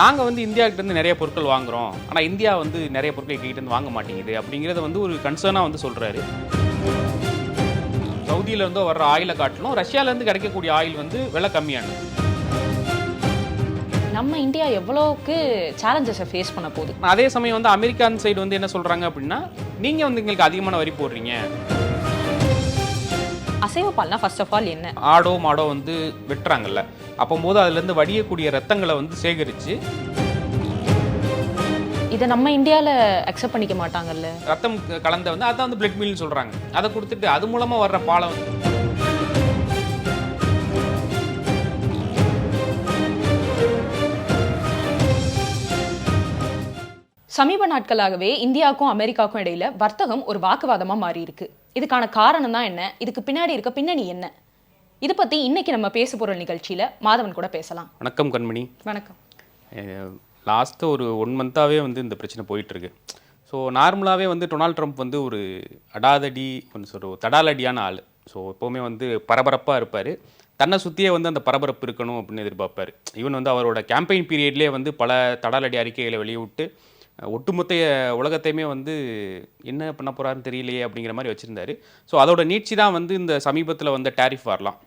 நாங்கள் வந்து இந்தியாக்கிட்டேருந்து நிறைய பொருட்கள் வாங்குறோம். ஆனால் இந்தியா வந்து நிறைய பொருட்கள் எங்ககிட்டேருந்து வாங்க மாட்டேங்குது அப்படிங்கிறத வந்து ஒரு கன்சர்னாக வந்து சொல்கிறாரு சவுதியில இருந்தோ வர்ற ஆயிலை காட்டிலும் ரஷ்யாவிலேருந்து கிடைக்கக்கூடிய ஆயில் வந்து விலை கம்மியானது. நம்ம இந்தியா எவ்வளோக்கு சேலஞ்சஸை ஃபேஸ் பண்ண போகுது? அதே சமயம் வந்து அமெரிக்கான் சைடு வந்து என்ன சொல்கிறாங்க அப்படின்னா நீங்கள் வந்து எங்களுக்கு அதிகமான வரி போடுறீங்க. அசைவ பால்னா ஃபர்ஸ்ட் ஆஃப் ஆல் என்ன? ஆடோ மாடோ வந்து வெட்டுறாங்கல்ல. அப்போது அதுலேருந்து வடியக்கூடிய ரத்தங்களை வந்து சேகரித்து இதை நம்ம இந்தியாவில் அக்செப்ட் பண்ணிக்க மாட்டாங்கல்ல? ரத்தம் கலந்த வந்து அதான் வந்து பிளட் மீல்னு சொல்கிறாங்க அதை கொடுத்துட்டு அது மூலமாக வர்ற பாலை வந்து சமீப நாட்களாகவே இந்தியாவுக்கும் அமெரிக்காவுக்கும் இடையில வர்த்தகம் ஒரு வாக்குவாதமா மாறி இருக்கு இதுக்கான காரணம் தான் என்ன? இதுக்கு பின்னாடி இருக்க பின்னணி என்ன? இது பத்தி இன்னைக்கு நம்ம பேச போற நிகழ்ச்சியில மாதவன் கூட பேசலாம். வணக்கம் கண்மணி. வணக்கம். லாஸ்ட்டு ஒரு ஒன் மந்த்தாகவே வந்து இந்த பிரச்சனை போயிட்டுருக்கு. ஸோ நார்மலாகவே வந்து டொனால்ட் ட்ரம்ப் வந்து ஒரு அடாதடி கொஞ்சம் சொல்ற தடாலடியான ஆள். ஸோ எப்போவுமே வந்து பரபரப்பாக இருப்பார். தன்னை சுற்றியே வந்து அந்த பரபரப்பு இருக்கணும் அப்படின்னு எதிர்பார்ப்பார். ஈவன் வந்து அவரோட கேம்பெயின் பீரியட்லேயே வந்து பல தடாலடி அறிக்கைகளை வெளியிட்டு ஒட்டுமொத்த உலகத்தையுமே வந்து என்ன பண்ண போகிறாருன்னு தெரியலையே அப்படிங்கிற மாதிரி வச்சுருந்தாரு. ஸோ அதோட நீட்சி தான் வந்து இந்த சமீபத்தில் வந்த டேரிஃப் வரலாம்.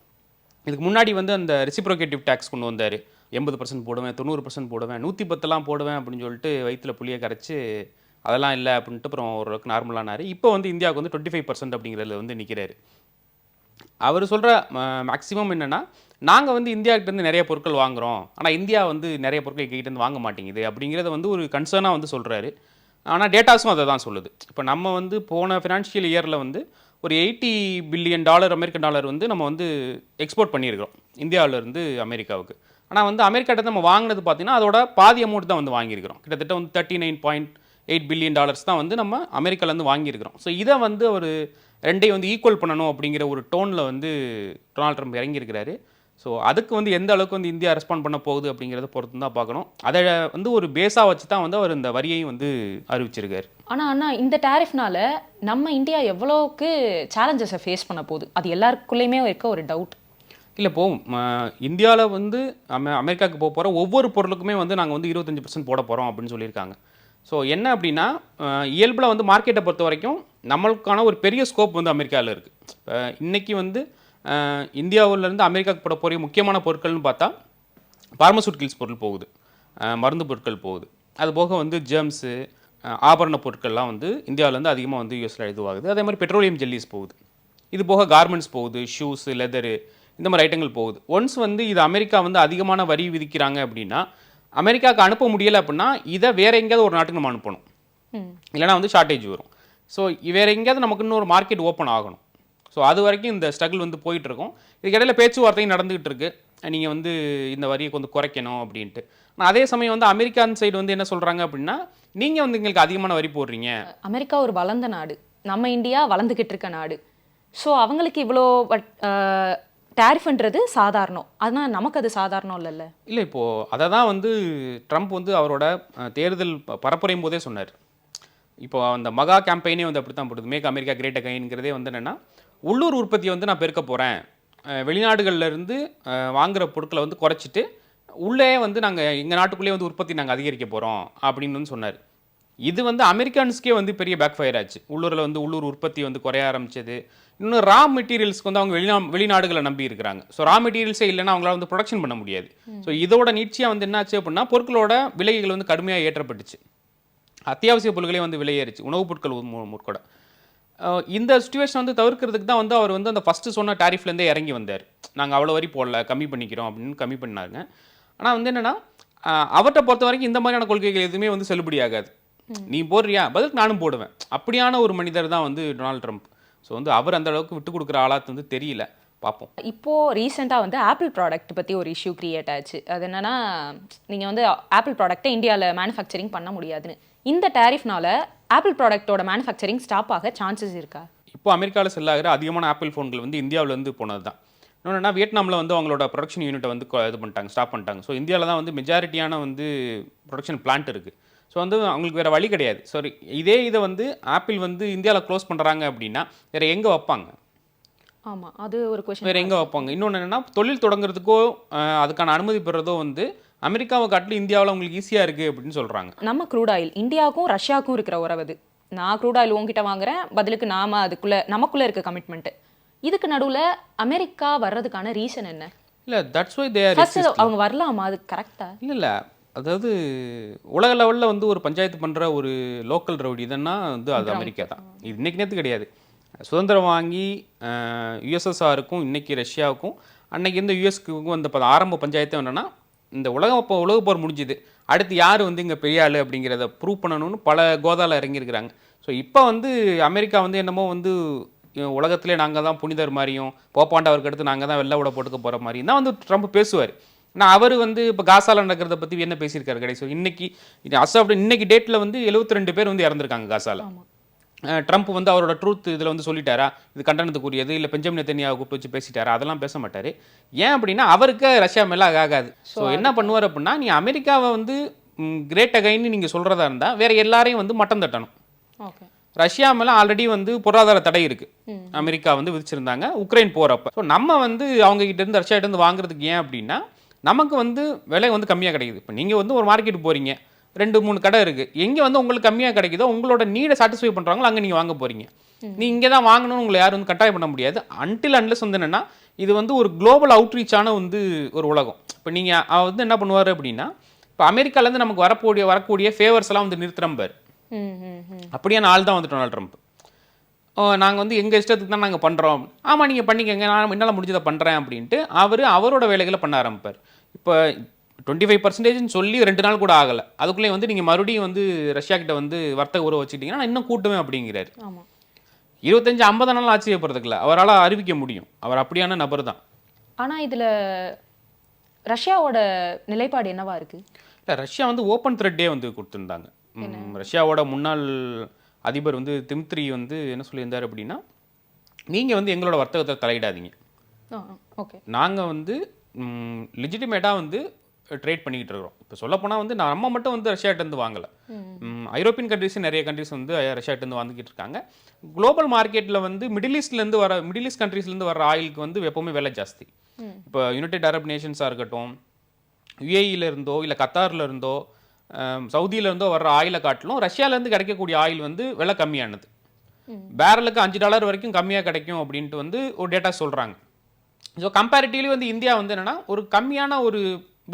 இதுக்கு முன்னாடி வந்து அந்த ரெசிப்ரோகேட்டிவ் டேக்ஸ் கொண்டு வந்தார். எண்பது பர்சன்ட் போடுவேன் தொண்ணூறு பர்சன்ட் போடுவேன் நூற்றி பத்தெல்லாம் போடுவேன் அப்படின்னு சொல்லிட்டு வயிற்றுல புளியை கரைச்சி அதெல்லாம் இல்லை அப்படின்ட்டு அப்புறம் ஓரளவுக்கு நார்மலானார் இப்போ வந்து இந்தியாவுக்கு வந்து டுவெண்ட்டி ஃபைவ் பர்சன்ட் அப்படிங்கிறதுல வந்து நிற்கிறாரு அவர் சொல்கிற மேக்ஸிமம் என்னென்னா நாங்கள் வந்து இந்தியாக்கிட்டேருந்து நிறைய பொருட்கள் வாங்குகிறோம் ஆனால் இந்தியா வந்து நிறைய பொருட்கள் எங்ககிட்டேருந்து வாங்க மாட்டேங்குது அப்படிங்கிறத வந்து ஒரு கன்சர்னாக வந்து சொல்கிறாரு ஆனால் டேட்டாஸும் அதை தான் சொல்லுது. இப்போ நம்ம வந்து போன ஃபினான்ஷியல் இயரில் வந்து ஒரு eighty billion dollar American dollar வந்து நம்ம வந்து எக்ஸ்போர்ட் பண்ணியிருக்கிறோம். இந்தியாவிலேருந்து அமெரிக்காவுக்கு. ஆனால் வந்து அமெரிக்காட்ட நம்ம வாங்கினது பார்த்தீங்கன்னா அதோட பாதி அமௌண்ட் தான் வந்து வாங்கியிருக்கிறோம். கிட்டத்தட்ட வந்து thirty nine point eight billion dollars தான் வந்து நம்ம அமெரிக்காலேருந்து வாங்கியிருக்கிறோம். ஸோ இதை வந்து ஒரு ரெண்டையும் வந்து ஈக்குவல் பண்ணணும் அப்படிங்கிற ஒரு டோனில் வந்து டொனால்ட் ட்ரம்ப் இறங்கியிருக்கிறாரு. ஸோ அதுக்கு வந்து எந்த அளவுக்கு வந்து இந்தியா ரெஸ்பாண்ட் பண்ண போகுது அப்படிங்கிறத பொறுத்து தான் பார்க்கணும். அதை வந்து ஒரு பேஸாக வச்சு தான் வந்து அவர் இந்த வரியையும் வந்து அறிவிச்சிருக்காரு. ஆனா அண்ணா இந்த டேரிஃப்னால நம்ம இந்தியா எவ்வளோக்கு சேலஞ்சஸை ஃபேஸ் பண்ண போகுது? அது எல்லாருக்குள்ளேயுமே இருக்க ஒரு டவுட் இல்லை போகும். இந்தியாவில் வந்து அமெ அமெரிக்காவுக்கு போக போகிற ஒவ்வொரு பொருளுக்குமே வந்து நாங்கள் வந்து இருபத்தஞ்சி பர்சன்ட் போட போகிறோம் அப்படின்னு சொல்லியிருக்காங்க. ஸோ என்ன அப்படின்னா இயல்பில் வந்து மார்க்கெட்டை பொறுத்த வரைக்கும் நம்மளுக்கான ஒரு பெரிய ஸ்கோப் வந்து அமெரிக்காவில் இருக்குது இன்னைக்கு வந்து இந்தியாவுலேருந்து அமெரிக்காவுக்கு போட போகிற முக்கியமான பொருட்கள்னு பார்த்தா பார்மசூட்டிகல்ஸ் பொருள் போகுது. மருந்து பொருட்கள் போகுது. அது போக வந்து ஜெர்ம்ஸு ஆபரண பொருட்கள்லாம் வந்து இந்தியாவிலேருந்து அதிகமாக வந்து யூஎஸில் இதுவாகுது அதே மாதிரி பெட்ரோலியம் ஜெல்லிஸ் போகுது. இது போக கார்மெண்ட்ஸ் போகுது ஷூஸு லெதரு இந்த மாதிரி ஐட்டங்கள் போகுது. ஒன்ஸ் வந்து இது அமெரிக்கா வந்து அதிகமான வரி விதிக்கிறாங்க அப்படின்னா அமெரிக்காவுக்கு அனுப்ப முடியலை அப்படின்னா இதை வேற எங்கேயாவது ஒரு நாட்டுக்கு நம்ம அனுப்பணும். இல்லைனா வந்து ஷார்ட்டேஜ் வரும். ஸோ வேற எங்கேயாவது நமக்கு இன்னொரு மார்க்கெட் ஓப்பன் ஆகணும். ஸோ அது வரைக்கும் இந்த ஸ்ட்ரகிள் வந்து போயிட்டு இருக்கும் இதுக்கு இடையில பேச்சுவார்த்தையும் நடந்துகிட்டு இருக்கு நீங்கள் வந்து இந்த வரியை கொஞ்சம் குறைக்கணும் அப்படின்ட்டு. ஆனால் அதே சமயம் வந்து அமெரிக்கான் சைடு வந்து என்ன சொல்கிறாங்க அப்படின்னா நீங்கள் வந்து எங்களுக்கு அதிகமான வரி போடுறீங்க. அமெரிக்கா ஒரு வளர்ந்த நாடு. நம்ம இந்தியா வளர்ந்துக்கிட்டு இருக்க நாடு. ஸோ அவங்களுக்கு இவ்வளோ டேரிஃப்ன்றது சாதாரணம். ஆனால் நமக்கு அது சாதாரணம் இல்லைல்ல. இல்லை இப்போது அதை தான் வந்து ட்ரம்ப் வந்து அவரோட தேர்தல் பரப்புரையும் போதே சொன்னார். இப்போ அந்த மகா கேம்பெயினே வந்து அப்படி தான் போடுது. மேக் அமெரிக்கா கிரேட் அகைன்ங்கிறதே வந்து என்னென்னா உள்ளூர் உற்பத்தியை வந்து நான் பெருக்க போகிறேன் வெளிநாடுகள்ல இருந்து அஹ், வாங்குற பொருட்களை வந்து குறைச்சிட்டு உள்ளே வந்து நாங்கள் எங்கள் நாட்டுக்குள்ளேயே வந்து உற்பத்தி நாங்கள் அதிகரிக்க போகிறோம் அப்படின்னு வந்து சொன்னார். இது வந்து அமெரிக்கன்ஸ்க்கே வந்து பெரிய பேக் ஃபயர் ஆச்சு. உள்ளூரில் வந்து உள்ளூர் உற்பத்தி வந்து குறைய ஆரம்பிச்சது. இன்னும் ரா மெட்டீரியல்ஸ்க்கு வந்து அவங்க வெளிநா வெளிநாடுகளை நம்பி இருக்கிறாங்க. ஸோ ரா மெட்டீரியல்ஸே இல்லைன்னா அவங்களால வந்து ப்ரொடக்ஷன் பண்ண முடியாது. ஸோ இதோட நீட்சியாக வந்து என்னாச்சு அப்படின்னா பொருட்களோட விலைகள் வந்து கடுமையாக ஏற்றப்பட்டுச்சு. அத்தியாவசிய பொருட்களே வந்து விலையேறிச்சு. உணவுப் பொருட்கள் முற்கூட. இந்த சுச்சுவேஷன் வந்து தவிர்க்கிறதுக்கு தான் வந்து அவர் வந்து அந்த ஃபஸ்ட்டு சொன்ன டேரிஃப்லேருந்தே இறங்கி வந்தார். நாங்கள் அவ்வளோ வரி போடல கம்மி பண்ணிக்கிறோம் அப்படின்னு கம்மி பண்ணாருங்க. ஆனால் வந்து என்னென்னா அவர்கிட்ட பொறுத்த வரைக்கும் இந்த மாதிரியான கொள்கைகள் எதுவுமே வந்து செல்லுபடியாகாது நீ போடுறியா? பதிலுக்கு நானும் போடுவேன். அப்படியான ஒரு மனிதர் தான் வந்து டொனால்ட் ட்ரம்ப். ஸோ வந்து அவர் அந்த அளவுக்கு விட்டு கொடுக்குற ஆளாத்து வந்து தெரியல. பார்ப்போம் இப்போ ரீசெண்டாக வந்து ஆப்பிள் ப்ராடக்ட் பற்றி ஒரு இஷ்யூ கிரியேட் ஆச்சு. அது என்னன்னா நீங்கள் வந்து ஆப்பிள் ப்ராடக்ட்டை இந்தியாவில் மேனுஃபேக்சரிங் பண்ண முடியாதுன்னு. இந்த டேரிஃப்னால ஆப்பிள் ப்ராடக்ட்டோட மேனுஃபேக்சரிங் ஸ்டாப் ஆக சான்சஸ் இருக்கா? இப்போ அமெரிக்காவில் செல் ஆகிற அதிகமான ஆப்பிள் ஃபோன்கள் வந்து இந்தியாவிலேருந்து போனது தான் இன்னொன்னா வியட்நாமில் வந்து அவங்களோட ப்ரொடக்ஷன் யூனிட்டை வந்து இது பண்ணிட்டாங்க ஸ்டாப் பண்ணிட்டாங்க. ஸோ இந்தியாவில் தான் வந்து மெஜாரிட்டியான வந்து ப்ரொடக்ஷன் பிளான்ட் இருக்குது ஸோ வந்து அவங்களுக்கு வேறு வழி கிடையாது. சாரி இதே இதை வந்து ஆப்பிள் வந்து இந்தியாவில் க்ளோஸ் பண்ணுறாங்க அப்படின்னா வேறு எங்கே வைப்பாங்க? ஆமாம் அது ஒரு கொஷின் வேறு எங்கே வைப்பாங்க? இன்னொன்று என்னென்னா தொழில் தொடங்குறதுக்கோ அதுக்கான அனுமதி பெறதோ வந்து அமெரிக்காவை காட்டிலும் இந்தியாவில் உங்களுக்கு ஈஸியாக இருக்குது அப்படின்னு சொல்கிறாங்க நம்ம க்ரூட் ஆயில் இந்தியாவுக்கும் ரஷ்யாவுக்கும் இருக்கிற உறவு அது. நான் க்ரூட் ஆயில் உங்ககிட்ட வாங்குறேன் பதிலுக்கு நாம அதுக்குள்ள நமக்குள்ள இருக்க கமிட்மெண்ட் இதுக்கு நடுவுல அமெரிக்கா வர்றதுக்கான ரீசன் என்ன? இல்லை தட்ஸ் வை தேர் அவங்க வரலாமா அது கரெக்டா இல்லை இல்லை. அதாவது உலக லெவலில் வந்து ஒரு பஞ்சாயத்து பண்ணுற ஒரு லோக்கல் ரவுடி இதுன்னா வந்து அது அமெரிக்கா தான். இது இன்னைக்கு நேற்று கிடையாது. சுதந்திரம் வாங்கி யுஎஸ்எஸ்ஆருக்கும் இன்னைக்கு ரஷ்யாவுக்கும் அன்னைக்கு இந்த யூஎஸ்க்கு வந்த ஆரம்ப பஞ்சாயத்து என்னன்னா இந்த உலகம் இப்போ உலக போர் முடிஞ்சுது. அடுத்து யார் வந்து இங்கே பெரிய அப்படிங்கிறத ப்ரூவ் பண்ணணும்னு பல கோதாவில் இறங்கியிருக்கிறாங்க. ஸோ இப்போ வந்து அமெரிக்கா வந்து என்னமோ வந்து உலகத்திலே நாங்கள் தான் புனிதர் மாதிரியும் போப்பாண்டவருக்கு அடுத்து நாங்கள் தான் வெள்ளை விட போட்டுக்க போகிற மாதிரியும் தான் வந்து ட்ரம்ப் பேசுவார். நான் அவர் வந்து இப்போ காசாவில் நடக்கிறத பற்றி என்ன பேசியிருக்காரு கடைசி இன்னைக்கு அசாப்ட் இன்னைக்கு டேட்டில் வந்து 72 பேர் வந்து இறந்துருக்காங்க காசால. ஆமாம் ட்ரம்ப் வந்து அவரோட ட்ரூத் இதில் வந்து சொல்லிட்டாரா? இது கண்டனத்துக்குரியது. இல்லை பெஞ்சமின் நெத்தனியாவை கூப்பிட்டு வச்சு பேசிட்டாரா? அதெல்லாம் பேச மாட்டார். ஏன் அப்படின்னா அவருக்கு ரஷ்யா மேலே ஆகாது. ஸோ என்ன பண்ணுவார் அப்படின்னா நீ அமெரிக்காவை வந்து கிரேட் அகைன்னு நீங்கள் சொல்கிறதா இருந்தால் வேற எல்லாரையும் வந்து மட்டம் தட்டணும். ஓகே ரஷ்யா மேலே ஆல்ரெடி வந்து பொருளாதார தடை இருக்கு. அமெரிக்கா வந்து விதிச்சிருந்தாங்க. உக்ரைன் போறப்ப. ஸோ நம்ம வந்து அவங்க கிட்ட இருந்து ரஷ்யா கிட்ட இருந்து வாங்குறதுக்கு ஏன் அப்படின்னா நமக்கு வந்து விலை வந்து கம்மியாக கிடைக்குது. இப்போ நீங்கள் வந்து ஒரு மார்க்கெட் போறீங்க. ரெண்டு மூணு கடை இருக்கு. எங்கே வந்து உங்களுக்கு கம்மியாக கிடைக்குதோ உங்களோட நீடை சாட்டிஸ்ஃபை பண்ணுறாங்களோ அங்கே நீங்கள் வாங்க போறீங்க. நீ இங்கே தான் வாங்கணும்னு உங்களை யாரும் வந்து கட்டாயம் பண்ண முடியாது. அன்டில் அன்லஸ் வந்து என்னன்னா இது வந்து ஒரு குளோபல் அவுட்ரீச்சான வந்து ஒரு உலகம். இப்போ நீங்கள் வந்து என்ன பண்ணுவார் அப்படின்னா இப்போ அமெரிக்காலேருந்து நமக்கு வரக்கூடிய வரக்கூடிய ஃபேவர்ஸ் எல்லாம் வந்து நிறுத்துறம்பார் அப்படியான ஆள் தான் வந்து டொனால்ட் ட்ரம்ப். நாங்கள் வந்து எங்கள் இஷ்டத்துக்கு தான் நாங்கள் பண்ணுறோம் ஆமாம் நீங்கள் பண்ணிக்கங்க. நான் என்னால் முடிஞ்சதை பண்ணுறேன் அப்படின்ட்டு அவர் அவரோட வேலைகளை பண்ண ஆரம்பிப்பார். இப்போ டுவெண்ட்டி ஃபைவ் பர்சன்டேஜ்னு சொல்லி ரெண்டு நாள் கூட ஆகலை. அதுக்குள்ளே வந்து நீங்கள் மறுபடியும் வந்து ரஷ்யா கிட்ட வந்து வர்த்தக உறவு வச்சுக்கிட்டீங்கன்னா நான் இன்னும் கூட்டுவேன் அப்படிங்கிறாரு. இருபத்தஞ்சு ஐம்பது நாள் ஆச்சரியப்படுறதுக்குல அவரால் அறிவிக்க முடியும். அவர் அப்படியான நபர் தான். ஆனா இதுல ரஷ்யாவோட நிலைப்பாடு என்னவா இருக்கு? இல்லை ரஷ்யா வந்து ஓப்பன் த்ரெட்டே வந்து கொடுத்துருந்தாங்க. ரஷ்யாவோட முன்னாள் அதிபர் வந்து திம்த்ரி வந்து என்ன சொல்லியிருந்தார் அப்படின்னா நீங்கள் வந்து எங்களோட வர்த்தகத்தை தலையிடாதீங்க. ஓகே. நாங்கள் வந்து லிஜிட்டிமேட்டாக வந்து ட்ரேட் பண்ணிக்கிட்டு இருக்கிறோம். இப்போ சொல்லப்போனால் வந்து நம்ம மட்டும் வந்து ரஷ்யாட்டேருந்து வாங்கலை. ஐரோப்பியன் கண்ட்ரிஸ் நிறைய கண்ட்ரிஸ் வந்து ரஷ்யாட்டேருந்து வாங்கிட்டு இருக்காங்க. குளோபல் மார்க்கெட்டில் வந்து மிடில் ஈஸ்ட்லேருந்து வர மிடில் ஈஸ்ட் கண்ட்ரீஸ்லேருந்து வர ஆயிலுக்கு வந்து எப்போவுமே விலை ஜாஸ்தி. இப்போ யுனைடெட் அரப் நேஷன்ஸாக இருக்கட்டும் யுஏஇல இருந்தோ இல்லை கத்தார்ல இருந்தோ அம், சவுதியில இருந்தோ வர்ற ஆயிலை காட்டிலும் ரஷ்யால இருந்து கிடைக்கக்கூடிய ஆயில் வந்து விலை கம்மியானது. பேரலுக்கு அஞ்சு டாலர் வரைக்கும் கம்மியாக கிடைக்கும் அப்படின்ட்டு வந்து ஒரு டேட்டா சொல்கிறாங்க ஸோ கம்பேரிட்டிவ்லி வந்து இந்தியா வந்து என்னன்னா ஒரு கம்மியான ஒரு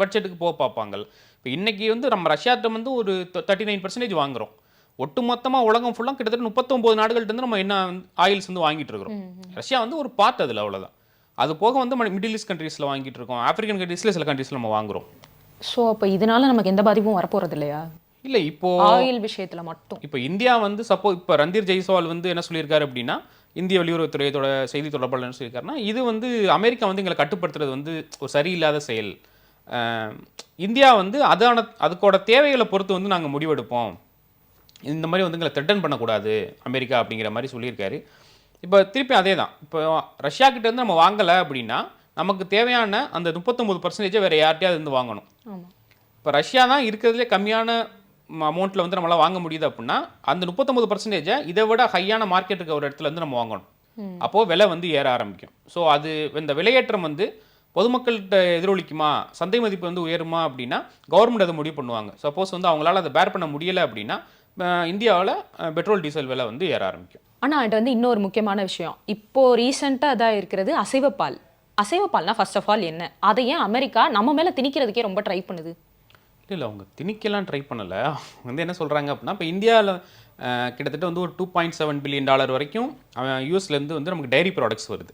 பட்ஜெட்டுக்கு போக பார்ப்பாங்க. இப்போ இன்னைக்கு வந்து நம்ம ரஷ்யாட்ட வந்து ஒரு தேர்ட்டி நைன் பர்சன்டேஜ் வாங்குறோம். ஒட்டு மொத்தமாக உலகம் ஃபுல்லாக கிட்டத்தட்ட முப்பத்தொம்போது நாடுகள்ட்ட இருந்து நம்ம என்ன ஆயில்ஸ் வந்து வாங்கிட்டு இருக்கிறோம். ரஷ்யா வந்து ஒரு பார்ட் அதில் அவ்வளோதான் அது போக வந்து மிடில் ஈஸ்ட் கண்ட்ரீஸில் வாங்கிட்டு இருக்கோம். ஆப்பிரிக்கன் கண்ட்ரீஸில் சில கண்ட்ரீஸில் நம்ம வாங்குறோம். ஸோ அப்போ இதனால நமக்கு எந்த பாதிப்பும் வரப்போறது இல்லையா? இல்லை இப்போ ஆயில் விஷயத்துல மட்டும். இப்போ இந்தியா வந்து சப்போ இப்போ ரந்தீர் ஜெய்ஸ்வால் வந்து என்ன சொல்லியிருக்காரு அப்படின்னா இந்திய வெளியுறவுத்துறையோட செய்தி தொடர்பாளர் என்ன சொல்லியிருக்காருன்னா இது வந்து அமெரிக்கா வந்து எங்களை கட்டுப்படுத்துறது வந்து ஒரு சரியில்லாத செயல். இந்தியா வந்து அதான அதுக்கோட தேவைகளை பொறுத்து வந்து நாங்கள் முடிவெடுப்போம். இந்த மாதிரி வந்து எங்களை த்ரெட்டன் பண்ணக்கூடாது அமெரிக்கா அப்படிங்கிற மாதிரி சொல்லியிருக்காரு. இப்போ திருப்பி அதே தான் இப்போ ரஷ்யா கிட்ட இருந்து நம்ம வாங்கலை அப்படின்னா நமக்கு தேவையான அந்த முப்பத்தொம்பது பர்சன்டேஜை வேறு யார்கிட்டயாவது இருந்து வாங்கணும். இப்போ ரஷ்யா தான் இருக்கிறதுலே கம்மியான அமௌண்ட்டில் வந்து நம்மளால் வாங்க முடியுது அப்படின்னா அந்த முப்பத்தொம்பது பர்சன்டேஜை இதை விட ஹையான மார்க்கெட் இருக்க ஒரு இடத்துல இருந்து நம்ம வாங்கணும். அப்போது விலை வந்து ஏற ஆரம்பிக்கும். ஸோ அது இந்த விலையேற்றம் வந்து பொதுமக்கள்கிட்ட எதிரொலிக்குமா? சந்தை மதிப்பு வந்து உயருமா? அப்படின்னா கவர்மெண்ட் அதை முடிவு பண்ணுவாங்க. சப்போஸ் வந்து அவங்களால அதை பேர் பண்ண முடியலை அப்படின்னா இந்தியாவில் பெட்ரோல் டீசல் விலை வந்து ஏற ஆரம்பிக்கும். ஆனா அது வந்து இன்னொரு முக்கியமான விஷயம். இப்போ ரீசெண்டாக அதான் இருக்கிறது அசைவப்பால். அசைவப்பால்னா ஃபர்ஸ்ட் ஆஃப் ஆல் என்ன? அதை ஏன் அமெரிக்கா நம்ம மேல திணிக்கிறதுக்கே ரொம்ப ட்ரை பண்ணுது? இல்லை இல்லை அவங்க திணிக்கலாம் ட்ரை பண்ணலை. அவங்க வந்து என்ன சொல்கிறாங்க அப்படின்னா இப்போ இந்தியாவில் கிட்டத்தட்ட வந்து ஒரு two point seven billion dollar வரைக்கும் யூஎஸ்லேருந்து வந்து நமக்கு டைரி ப்ராடக்ட்ஸ் வருது.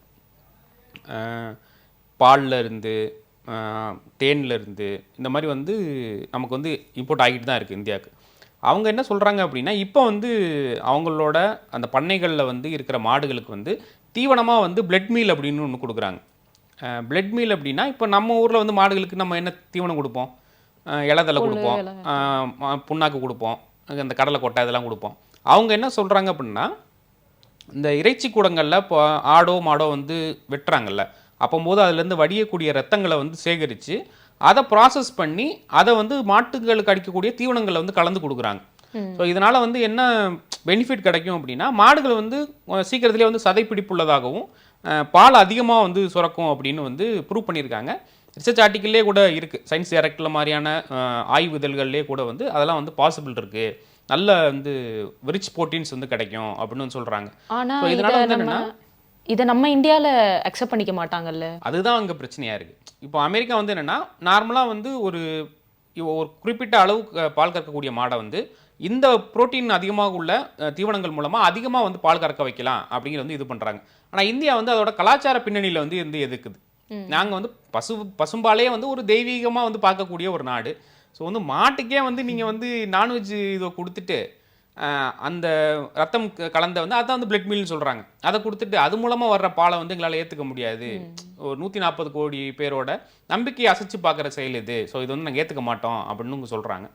பால்ல இருந்து தேன்ல இருந்து இந்த மாதிரி வந்து நமக்கு வந்து இம்போர்ட் ஆகிட்டு தான் இருக்குது இந்தியாவுக்கு. அவங்க என்ன சொல்கிறாங்க அப்படின்னா இப்போ வந்து அவங்களோட அந்த பண்ணைகளில் வந்து இருக்கிற மாடுகளுக்கு வந்து தீவனமாக வந்து பிளட் மீல் அப்படின்னு ஒன்று கொடுக்குறாங்க. பிளட் மீல் அப்படின்னா இப்போ நம்ம ஊரில் வந்து மாடுகளுக்கு நம்ம என்ன தீவனம் கொடுப்போம்? இலதலை கொடுப்போம். புண்ணாக்கு கொடுப்போம். அந்த கடலை கொட்டை இதெல்லாம் கொடுப்போம். அவங்க என்ன சொல்கிறாங்க அப்படின்னா இந்த இறைச்சி கூடங்களில் இப்போ ஆடோ மாடோ வந்து வெட்டுறாங்கல்ல அப்போம்போது அதுலேருந்து வடியக்கூடிய ரத்தங்களை வந்து சேகரித்து அதை ப்ராசஸ் பண்ணி அதை வந்து மாட்டுகளுக்கு அடிக்கக்கூடிய தீவனங்களை வந்து கலந்து கொடுக்குறாங்க. ஸோ இதனால் வந்து என்ன பெனிஃபிட் கிடைக்கும் அப்படின்னா மாடுகள் வந்து அஹ், சீக்கிரத்திலே வந்து சதை பிடிப்புள்ளதாகவும் அஹ், பால் அதிகமாக வந்து சுரக்கும் அப்படின்னு வந்து ப்ரூவ் பண்ணியிருக்காங்க. ரிசர்ச் ஆர்டிக்கல்லே கூட இருக்குது சயின்ஸ் டைரக்டில் மாதிரியான ஆய்வு இதழ்கள்லேயே கூட வந்து அதெல்லாம் வந்து பாசிபிள் இருக்குது நல்ல வந்து ரிச் ப்ரோட்டீன்ஸ் வந்து கிடைக்கும் அப்படின்னு வந்து சொல்கிறாங்க இத இதனால வந்து நம்ம இத நம்ம இந்தியால அக்செப்ட் பண்ணிக்க மாட்டாங்கல்ல? அதுதான் அங்கே பிரச்சனையாக இருக்குது இப்போ அமெரிக்கா வந்து என்னென்னா நார்மலாக வந்து ஒரு ஒரு குறிப்பிட்ட அளவு பால் கறக்கக்கூடிய மாடை வந்து இந்த புரோட்டீன் அதிகமாக உள்ள தீவனங்கள் மூலமாக அதிகமாக வந்து பால் கறக்க வைக்கலாம் அப்படிங்கிறது வந்து இது பண்ணுறாங்க ஆனால் இந்தியா வந்து அதோட கலாச்சார பின்னணியில் வந்து இருந்து எதுக்குது? நாங்கள் வந்து பசு பசும்பாலே வந்து ஒரு தெய்வீகமாக வந்து பார்க்கக்கூடிய ஒரு நாடு. ஸோ வந்து மாட்டுக்கே வந்து நீங்கள் வந்து நான்வெஜ் இதை கொடுத்துட்டு அந்த ரத்தம் கலந்த வந்து அதான் வந்து பிளட் மீல்னு சொல்கிறாங்க அதை கொடுத்துட்டு அது மூலமாக வர்ற பாலை வந்து எங்களால் ஏற்றுக்க முடியாது. ஒரு நூற்றி நாற்பது கோடி பேரோட நம்பிக்கையை அசைச்சு பார்க்குற செயல் இது. ஸோ இது வந்து நாங்கள் ஏற்றுக்க மாட்டோம் அப்படின்னு சொல்கிறாங்க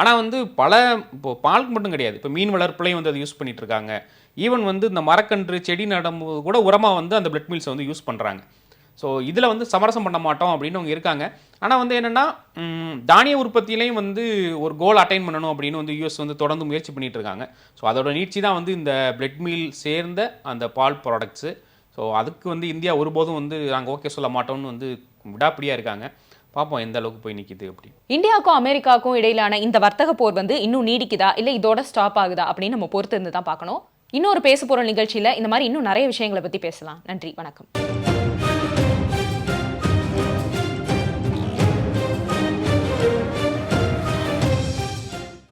ஆனால் வந்து பல இப்போ பாலுக்கு மட்டும் கிடையாது. இப்போ மீன் வளர்ப்புலையும் வந்து அதை யூஸ் பண்ணிட்டு இருக்காங்க. ஈவன் வந்து இந்த மரக்கன்று செடி நடும்போது கூட உரமாக வந்து அந்த பிளட் மீல்ஸை வந்து யூஸ் பண்ணுறாங்க ஸோ இதில் வந்து சமரசம் பண்ண மாட்டோம் அப்படின்னு அவங்க இருக்காங்க. ஆனால் வந்து என்னென்னா தானிய உற்பத்தியிலையும் வந்து ஒரு கோல் அட்டைன் பண்ணணும் அப்படின்னு வந்து யூஎஸ் வந்து தொடர்ந்து முயற்சி பண்ணிட்டு இருக்காங்க. ஸோ அதோட நீட்சி தான் வந்து இந்த பிளட் மீல் சேர்ந்த அந்த பால் ப்ராடக்ட்ஸு ஸோ அதுக்கு வந்து இந்தியா ஒருபோதும் வந்து நாங்கள் ஓகே சொல்ல மாட்டோம்னு வந்து விடாப்பிடியாக இருக்காங்க. பார்ப்போம் எந்த அளவுக்கு போய் நிற்கிது அப்படி. இந்தியாவுக்கும் அமெரிக்காவுக்கும் இடையிலான இந்த வர்த்தக போர் வந்து இன்னும் நீடிக்குதா? இல்லை இதோட ஸ்டாப் ஆகுதா? அப்படின்னு நம்ம பொறுத்து இருந்து தான் பார்க்கணும். இன்னொரு பேச போகிற நிகழ்ச்சியில் இந்த மாதிரி இன்னும் நிறைய விஷயங்களை பற்றி பேசலாம். நன்றி. வணக்கம்.